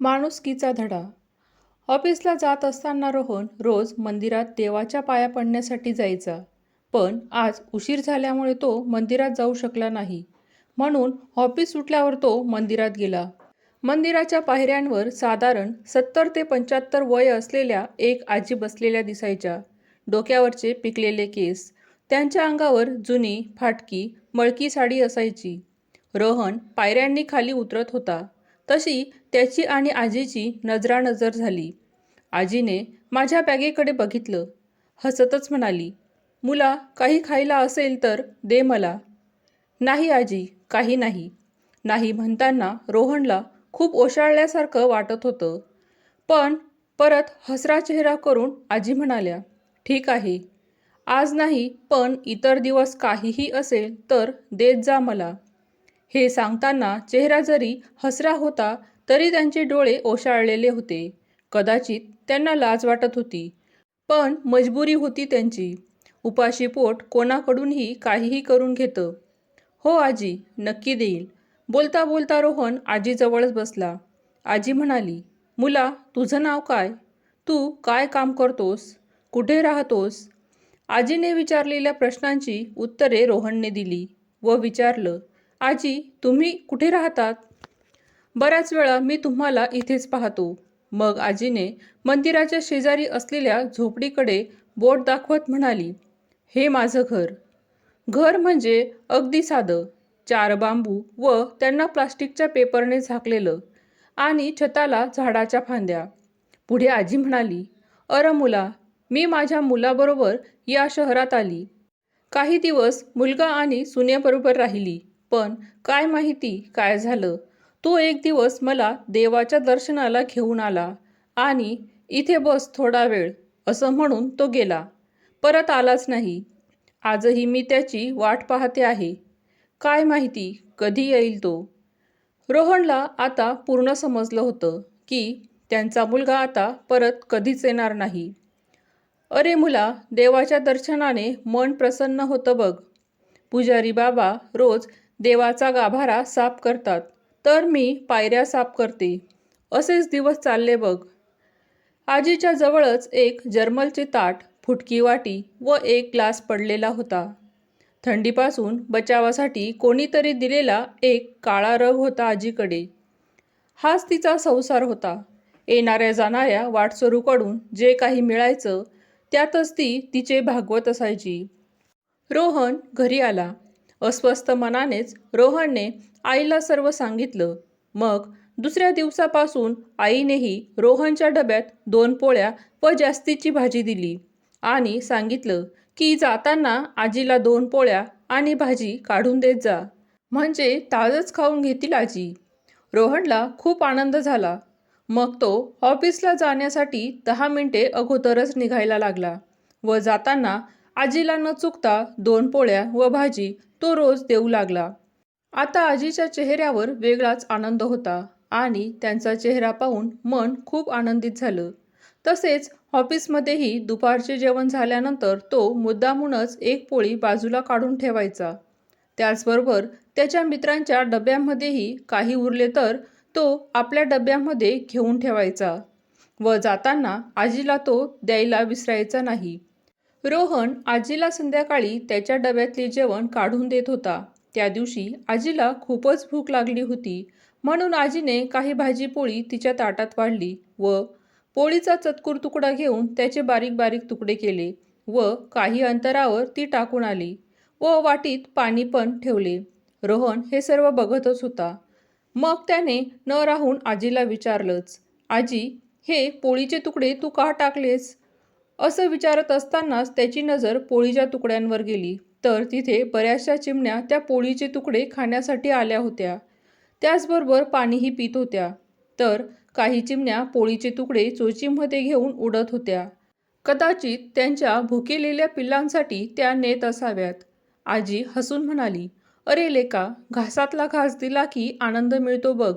माणुसकीचा धडा. ऑफिसला जात असताना रोहन रोज मंदिरात देवाच्या पाया पडण्यासाठी जायचा. पण आज उशीर झाल्यामुळे तो मंदिरात जाऊ शकला नाही. म्हणून ऑफिस सुटल्यावर तो मंदिरात गेला. मंदिराच्या पायऱ्यांवर साधारण सत्तर ते पंच्याहत्तर वय असलेल्या एक आजी बसलेल्या दिसायच्या. डोक्यावरचे पिकलेले केस त्यांच्या अंगावर जुनी फाटकी मळकी साडी असायची. रोहन पायऱ्यांनी खाली उतरत होता. तशी त्याची आणि आजीची नजरानजर झाली. आजीने माझ्या बॅगेकडे बघितलं. हसतच म्हणाली मुला काही खायला असेल तर दे मला. नाही आजी काही नाही. नाही म्हणताना रोहनला खूप ओशाळल्यासारखं वाटत होतं. पण परत हसरा चेहरा करून आजी म्हणाल्या ठीक आहे. आज नाही पण इतर दिवस काहीही असेल तर देत जा मला. हे सांगताना चेहरा जरी हसरा होता तरी त्यांचे डोळे ओशाळलेले होते. कदाचित त्यांना लाज वाटत होती पण मजबुरी होती त्यांची. उपाशी पोट कोणाकडूनही काहीही करून घेतं. हो आजी नक्की देईल. बोलता बोलता रोहन आजीजवळच बसला. आजी म्हणाली मुला तुझं नाव काय? तू काय काम करतोस? कुठे राहतोस? आजीने विचारलेल्या प्रश्नांची उत्तरे रोहनने दिली व विचारलं आजी तुम्ही कुठे राहतात? बऱ्याच वेळा मी तुम्हाला इथेच पाहतो. मग आजीने मंदिराच्या शेजारी असलेल्या झोपडीकडे बोट दाखवत म्हणाली हे माझं घर. घर म्हणजे अगदी साधं चार बांबू व त्यांना प्लास्टिकच्या पेपरने झाकलेलं आणि छताला झाडाच्या फांद्या. पुढे आजी म्हणाली अर मुला मी माझ्या मुलाबरोबर या शहरात आली. काही दिवस मुलगा आणि सुनेबरोबर राहिली. पण काय माहिती काय झालं? तो एक दिवस मला देवाच्या दर्शनाला घेऊन आला आणि इथे बस थोडा वेळ असं म्हणून तो गेला. परत आलाच नाही. आजही मी त्याची वाट पाहते आहे. काय माहिती कधी येईल तो? रोहनला आता पूर्ण समजलं होतं की त्यांचा मुलगा आता परत कधीच येणार नाही. अरे मुला देवाच्या दर्शनाने मन प्रसन्न होतं बघ. पुजारी बाबा रोज देवाचा गाभारा साफ करतात. तर मी पायऱ्या साफ करते. असेच दिवस चालले बघ. आजीच्या जवळच एक जर्मलचे ताट फुटकी वाटी व एक ग्लास पडलेला होता. थंडीपासून बचावासाठी कोणीतरी दिलेला एक काळा रग होता आजीकडे. हाच तिचा संसार होता. येणाऱ्या जाणाऱ्या वाटसरूकडून जे काही मिळायचं त्यातच ती तिचे भागवत असायची. रोहन घरी आला. अस्वस्थ मनानेच रोहनने आईला सर्व सांगितलं. मग दुसऱ्या दिवसापासून आईनेही रोहनच्या डब्यात दोन पोळ्या व जास्तीची भाजी दिली आणि सांगितलं की जाताना आजीला दोन पोळ्या आणि भाजी काढून देत जा. म्हणजे ताजच खाऊन घेतील आजी. रोहनला खूप आनंद झाला. मग तो ऑफिसला जाण्यासाठी दहा मिनिटे अगोदरच निघायला लागला व जाताना आजीला न चुकता दोन पोळ्या व भाजी तो रोज देऊ लागला. आता आजीच्या चेहऱ्यावर वेगळाच आनंद होता आणि त्यांचा चेहरा पाहून मन खूप आनंदित झालं. तसेच ऑफिसमध्येही दुपारचे जेवण झाल्यानंतर तो मुद्दामूनच एक पोळी बाजूला काढून ठेवायचा. त्याचबरोबर त्याच्या मित्रांच्या डब्यामध्येही काही उरले तर तो आपल्या डब्यामध्ये घेऊन ठेवायचा व जाताना आजीला तो द्यायला विसरायचा नाही. रोहन आजीला संध्याकाळी त्याच्या डब्यातले जेवण काढून देत होता. त्या दिवशी आजीला खूपच भूक लागली होती. म्हणून आजीने काही भाजी पोळी तिच्या ताटात वाढली व पोळीचा चतकूर तुकडा घेऊन त्याचे बारीक बारीक तुकडे केले व काही अंतरावर ती टाकून आली व वाटीत पाणी पण ठेवले. रोहन हे सर्व बघतच होता. मग त्याने न राहून आजीला विचारलंच आजी हे पोळीचे तुकडे तू का टाकलेस? असं विचारत असतानाच त्याची नजर पोळीच्या तुकड्यांवर गेली. तर तिथे बऱ्याचशा चिमण्या त्या पोळीचे तुकडे खाण्यासाठी आल्या होत्या. त्याचबरोबर पाणीही पित होत्या. तर काही चिमण्या पोळीचे तुकडे चोचीमध्ये घेऊन उडत होत्या. कदाचित त्यांच्या भुकेलेल्या पिल्लांसाठी त्या नेत असाव्यात. आजी हसून म्हणाली अरे लेका घासातला घास दिला की आनंद मिळतो बघ.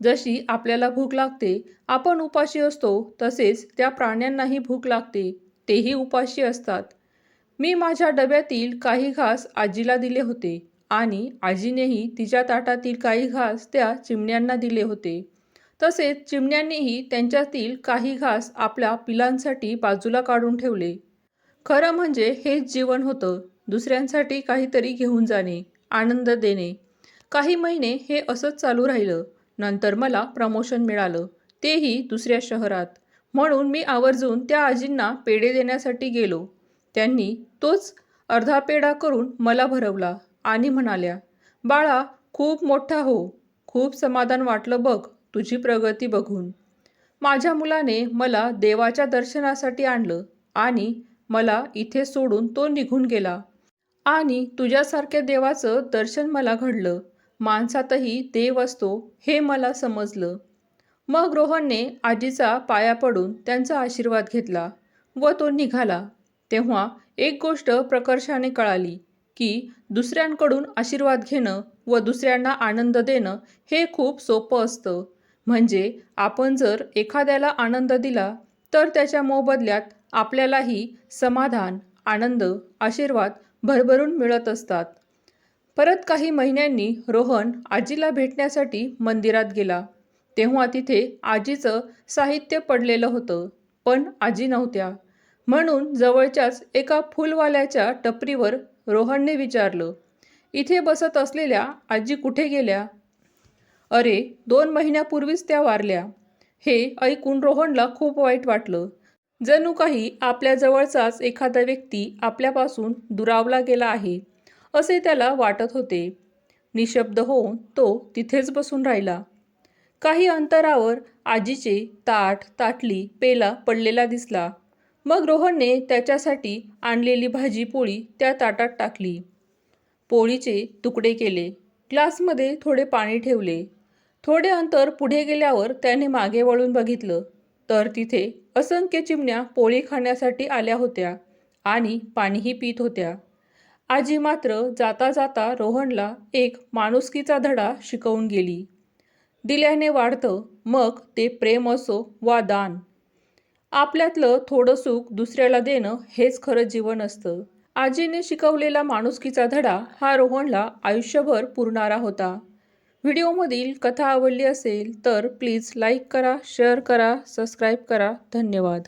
जशी आपल्याला भूक लागते आपण उपाशी असतो तसेच त्या प्राण्यांनाही भूक लागते तेही उपाशी असतात. मी माझ्या डब्यातील काही घास आजीला दिले होते आणि आजीनेही तिच्या ताटातील काही घास त्या चिमण्यांना दिले होते. तसेच चिमण्यांनीही त्यांच्यातील काही घास आपल्या पिलांसाठी बाजूला काढून ठेवले. खरं म्हणजे हेच जीवन होतं दुसऱ्यांसाठी काहीतरी घेऊन जाणे आनंद देणे. काही महिने हे असंच चालू राहिलं. नंतर मला प्रमोशन मिळालं. तेही दुसऱ्या शहरात. म्हणून मी आवर्जून त्या आजींना पेढे देण्यासाठी गेलो. त्यांनी तोच अर्धा पेढा करून मला भरवला आणि म्हणाल्या बाळा खूप मोठा हो. खूप समाधान वाटलं बघ तुझी प्रगती बघून. माझ्या मुलाने मला देवाच्या दर्शनासाठी आणलं आणि मला इथे सोडून तो निघून गेला. आणि तुझ्यासारख्या देवाचं दर्शन मला घडलं. माणसातही देव असतो हे मला समजलं. मग रोहनने आजीचा पाया पडून त्यांचा आशीर्वाद घेतला व तो निघाला. तेव्हा एक गोष्ट प्रकर्षाने कळाली की दुसऱ्यांकडून आशीर्वाद घेणं व दुसऱ्यांना आनंद देणं हे खूप सोपं असतं. म्हणजे आपण जर एखाद्याला आनंद दिला तर त्याच्या मोबदल्यात आपल्यालाही समाधान आनंद आशीर्वाद भरभरून मिळत असतात. परत काही महिन्यांनी रोहन आजीला भेटण्यासाठी मंदिरात गेला. तेव्हा तिथे आजीचं साहित्य पडलेलं होतं पण आजी नव्हत्या. म्हणून जवळच्याच एका फुलवाल्याच्या टपरीवर रोहनने विचारलं इथे बसत असलेल्या आजी कुठे गेल्या? अरे दोन महिन्यापूर्वीच त्या वारल्या. हे ऐकून रोहनला खूप वाईट वाटलं. जणू काही आपल्या जवळचाच एखादा व्यक्ती आपल्यापासून दुरावला गेला आहे. असे त्याला वाटत होते. निशब्द होऊन तो तिथेच बसून राहिला. काही अंतरावर आजीचे ताट ताटली पेला पडलेला दिसला. मग रोहनने त्याच्यासाठी आणलेली भाजी पोळी त्या ताटात टाकली. पोळीचे तुकडे केले. ग्लासमध्ये थोडे पाणी ठेवले. थोडे अंतर पुढे गेल्यावर त्याने मागे वळून बघितलं. तर तिथे असंख्य चिमण्या पोळी खाण्यासाठी आल्या होत्या आणि पाणीही पित होत्या. आजी मात्र जाता जाता रोहनला एक माणुसकीचा धडा शिकवून गेली. दिल्याने वाढतं मग ते प्रेम असो वा दान. आपल्यातलं थोडं सुख दुसऱ्याला देणं हेच खरं जीवन असतं. आजीने शिकवलेला माणुसकीचा धडा हा रोहनला आयुष्यभर पुरणारा होता. व्हिडिओमधील कथा आवडली असेल तर प्लीज लाईक करा शेअर करा सबस्क्राईब करा. धन्यवाद.